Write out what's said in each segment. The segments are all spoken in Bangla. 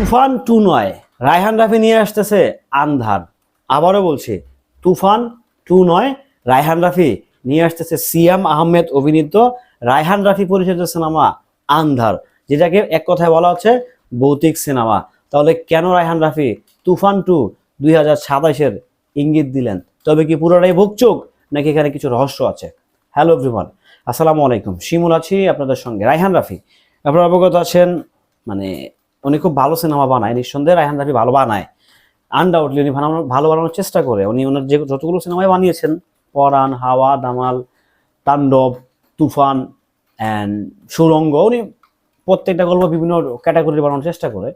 তুফান টু নয়। রায়হান রাফি নিয়ে আসতেছে আন্ধার। আবারও বলছি, তুফান টু নয়, রায়হান রাফি নিয়ে আসতেছে সিয়াম আহমেদ অভিনীত রায়হান রাফি পরিচালিত সিনেমা আন্ধার, যেটাকে এক কথায় বলা হচ্ছে ভৌতিক সিনেমা। তাহলে কেন রায়হান রাফি তুফান টু দুই হাজার সাতাশের ইঙ্গিত দিলেন? তবে কি পুরোটাই ভুকচুক, নাকি এখানে কিছু রহস্য আছে? হ্যালো এভরিওয়ান, আসসালামু আলাইকুম। শিমুল আছি আপনাদের সঙ্গে, রায়হান রাফি। আপনারা অবগত আছেন মানে উনি খুব ভালো সিনেমা বানায়, নিঃসন্দেহে রায়হান রাফি ভালো বানায়। আনডাউটলি উনি বানানোর ভালো বানানোর চেষ্টা করে। উনি ওনার যে যতগুলো সিনেমায় বানিয়েছেন, পরাণ, হাওয়া, দামাল, তাণ্ডব, তুফান অ্যান্ড সুরঙ্গ, উনি প্রত্যেকটা গল্প বিভিন্ন ক্যাটাগরি বানানোর চেষ্টা করে।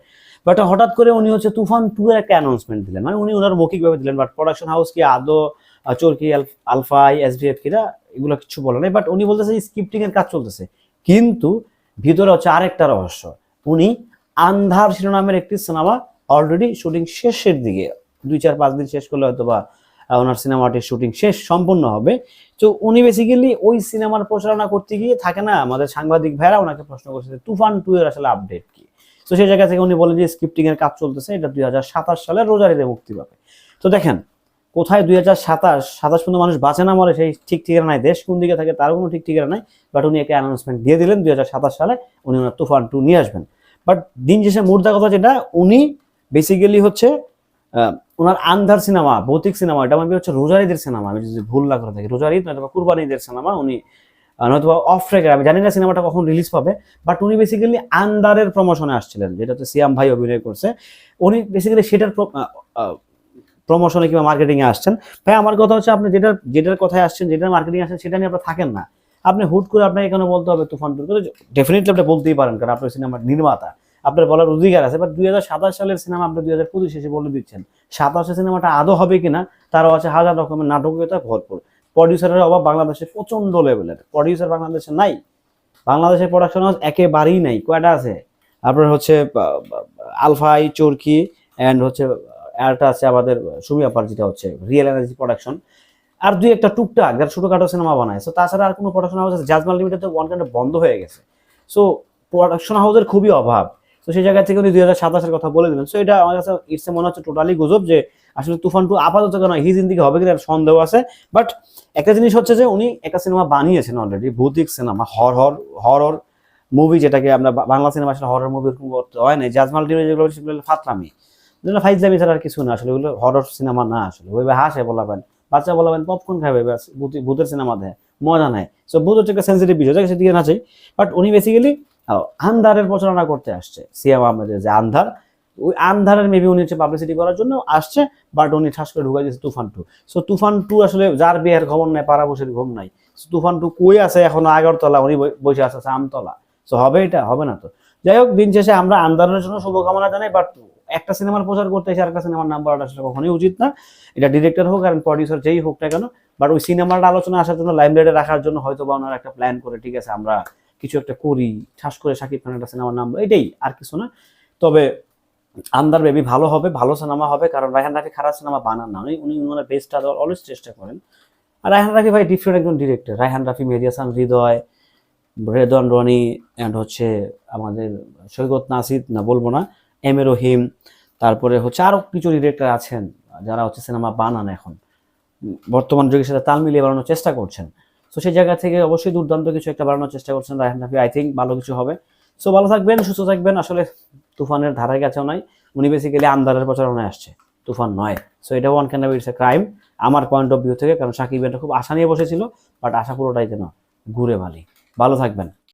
বাট হঠাৎ করে উনি হচ্ছে তুফান টু এর একটা অ্যানাউন্সমেন্ট দিলেন। মানে উনি ওনার মৌখিকভাবে দিলেন বাট প্রোডাকশন হাউস কি আদৌ চরকি আল- আলফাই এসভিএফ কিরা এগুলো কিছু বলে নাই। বাট উনি বলতেছে স্ক্রিপ্টিং এর কাজ চলতেছে। কিন্তু ভিতরে হচ্ছে আরেকটা রহস্য। উনি আন্ধার শিরোনামের একটি সিনেমা অলরেডি শুটিং শেষের দিকে। দুই চার পাঁচ দিন শেষ করলে হয়তো বা ওনার সিনেমাটির শুটিং শেষ সম্পূর্ণ হবে। তো উনি বেসিক্যালি ওই সিনেমার প্রচারণা করতে গিয়ে থাকে না, আমাদের সাংবাদিক ভাইরা ওনাকে প্রশ্ন করছে তুফান টু এর আসলে আপডেট কি? তো সেই জায়গা থেকে উনি বলেন যে স্ক্রিপ্টিং এর কাজ চলতেছে, এটা দুই হাজার সাতাশ সালে রোজারিতে মুক্তি পাবে। তো দেখেন, কোথায় দুই হাজার সাতাশ সাতাশ পর্যন্ত মানুষ বাঁচে না, মরে সেই ঠিক ঠিকানা নাই, দেশ কোন দিকে থাকে তার কোনো ঠিক ঠিকানা নাই বাট উনি একটা অ্যানাউন্সমেন্ট দিয়ে দিলেন দুই হাজার সাতাশ সালে, উনি ওনার তুফান টু নিয়ে আসবেন। বাট দিন শেষে মুদ্রা কথা যেটা, উনি বেসিক্যালি হচ্ছে ওনার আন্ধার সিনেমা, ভৌতিক সিনেমা, এটা আমি হচ্ছে রোজারিদের সিনেমা, আমি যদি ভুল না করে থাকি। রোজারি নয়তো কুরবানিদের সিনেমা, উনি নয়তো অফ রেখে আমি জানি না সিনেমাটা কখন রিলিজ পাবে বাট উনি বেসিক্যালি আন্দারের প্রমোশনে আসছিলেন, যেটা হচ্ছে সিয়াম ভাই অভিনয় করছে। উনি বেসিক্যালি সেটার প্রমোশনে কিংবা মার্কেটিংয়ে আসছেন। ভাই, আমার কথা হচ্ছে আপনি যেটার যেটার কথায় আসছেন, যেটার মার্কেটিং আসছেন, সেটা নিয়ে আপনার থাকেন না। আপনি হুট করে আপনাকে এখানে বলতে হবে তুফান টুর ডেফিনেটলি আপনি বলতেই পারেন, কারণ আপনার সিনেমার নির্মাতা। আপনার বলার অধিকার আছে বাট দুই হাজার সাতাশ সালের সিনেমা আপনি দুই হাজার পঁচিশ এসে বলে দিচ্ছেন। সাতাশে সিনেমাটা আদৌ হবে কিনা, তারও আছে হাজার রকমের নাটকীয়তা ভরপুর। প্রডিউসারের অভাব বাংলাদেশে প্রচণ্ড লেভেলের প্রডিউসার বাংলাদেশে নাই। বাংলাদেশের প্রোডাকশন হাউস একেবারেই নাই। কয়টা আছে? আপনার হচ্ছে আলফাই চরকি অ্যান্ড হচ্ছে একটা আছে আমাদের সুমিয়াপার যেটা হচ্ছে রিয়েল এনার্জি প্রোডাকশন আর দুই একটা টুকটাক যারা ছোটোখাটো সিনেমা বানায়। সো তাছাড়া আর কোনো প্রোডাকশন হাউস আছে? জাজমাল লিমিটেড তো ওয়ান কাইন্ড বন্ধ হয়ে গেছে। সো প্রোডাকশন হাউসের খুবই অভাব। তো সেই জায়গা থেকে উনি দুই হাজার সাতাশের কথা বলে দিলেন। সো এটা আমার কাছে ইটসে মনে হচ্ছে টোটালি গুজব যে আসলে তুফান টু আপাতত কেন হি জিন্দিগি হবে কিনা সন্দেহ আছে। বাট একটা জিনিস হচ্ছে যে উনি একটা সিনেমা বানিয়েছেন অলরেডি ভৌতিক cinema horror horror horror horror movie যেটাকে আমরা বাংলা সিনেমা আসলে হরর মুভি এরকম করতে হয় না জাজমাল টিভি যেগুলো সেগুলো হলো ফাতরামি যেগুলো ফাইজলামি ছাড়া আর কিছু না, আসলে ওগুলো হরর সিনেমা না আসলে। ওইভাবে হাসে বলাবেন বাচ্চা বলাবেন পপকর্ন খাবে ভূতের সিনেমা দেয় মজা নেয় সো ভূত হচ্ছে একটা সেন্সিটিভ বিষয়, যাকে সেদিকে না চাই বাট উনি বেসিক্যালি আন্ধারের প্রচারণা করতে আসছে, সিয়াম আহমেদের যে আন্ধার। ওই আন্ধারের মেবি উনি হচ্ছে পাবলিসিটি করার জন্য আসছে বাট উনি ঠাস করে ঢুকাই দিয়েছে Toofan two. So Toofan two আসলে যার বিয়ের খবর নাই, পাড়া বসের ঘুম নাই। তুফান টু কই আছে এখনও আগরতলা? উনি বসে আছে আমতলা সো হবে এটা? হবে না তো? যাই হোক, দিন শেষে আমরা আন্দারের জন্য শুভকামনা জানাই বাট একটা সিনেমার প্রচার করতে এসে আরেকটা সিনেমার নাম বলাটা আসলে কখনোই উচিত না। এটা ডিরেক্টর হোক আর প্রডিউসার যেই হোক না কেন বাট ওই সিনেমাটা আলোচনা আসার জন্য লাইমলাইটে রাখার জন্য হয়তো বা ওনারা একটা প্ল্যান করে, ঠিক আছে, আমরা কিছু একটা করি, ঠাস করে শাকিব খানের একটা সিনেমার নাম, এটাই আর কিছু না। তবে আন্দার বেবি ভালো হবে, ভালো সিনেমা হবে, কারণ রায়হান রাফি খারাপ সিনেমা বানান না, উনি উনি ওনার বেস্টটা দেওয়ার অলওয়েজ চেষ্টা করেন। আর রায়হান রাফি ভাই ডিফারেন্ট একজন ডিরেক্টর রায়হান রাফি মেরিয়াসান হৃদয় রেদন রনি অ্যান্ড হচ্ছে আমাদের সৈকত নাসিদ, না বলব না, এম এ রহিম, তারপরে হচ্ছে আরও কিছু ডিরেক্টর আছেন, যারা হচ্ছে সিনেমা বানান এখন। বর্তমান যুগের সাথে তাল মিলিয়ে বানানোর চেষ্টা করছেন। তো সেই জায়গা থেকে অবশ্যই দুর্দান্ত কিছু একটা বানানোর চেষ্টা করছেন রায়হান রাফি আই থিঙ্ক ভালো কিছু হবে। সো ভালো থাকবেন, সুস্থ থাকবেন, আসলে তুফানের ধারে কাছেও নাই। উনি বেসিক্যালি আমদারের প্রচারণায় আসছে, তুফান নয়। সো এটা one can it's a crime আমার পয়েন্ট অফ ভিউ থেকে, কারণ সাকিব এটা খুব আশা নিয়ে বসেছিল বাট আশা পুরোটাই যেন ঘুরে ভালি ভালো থাকবেন।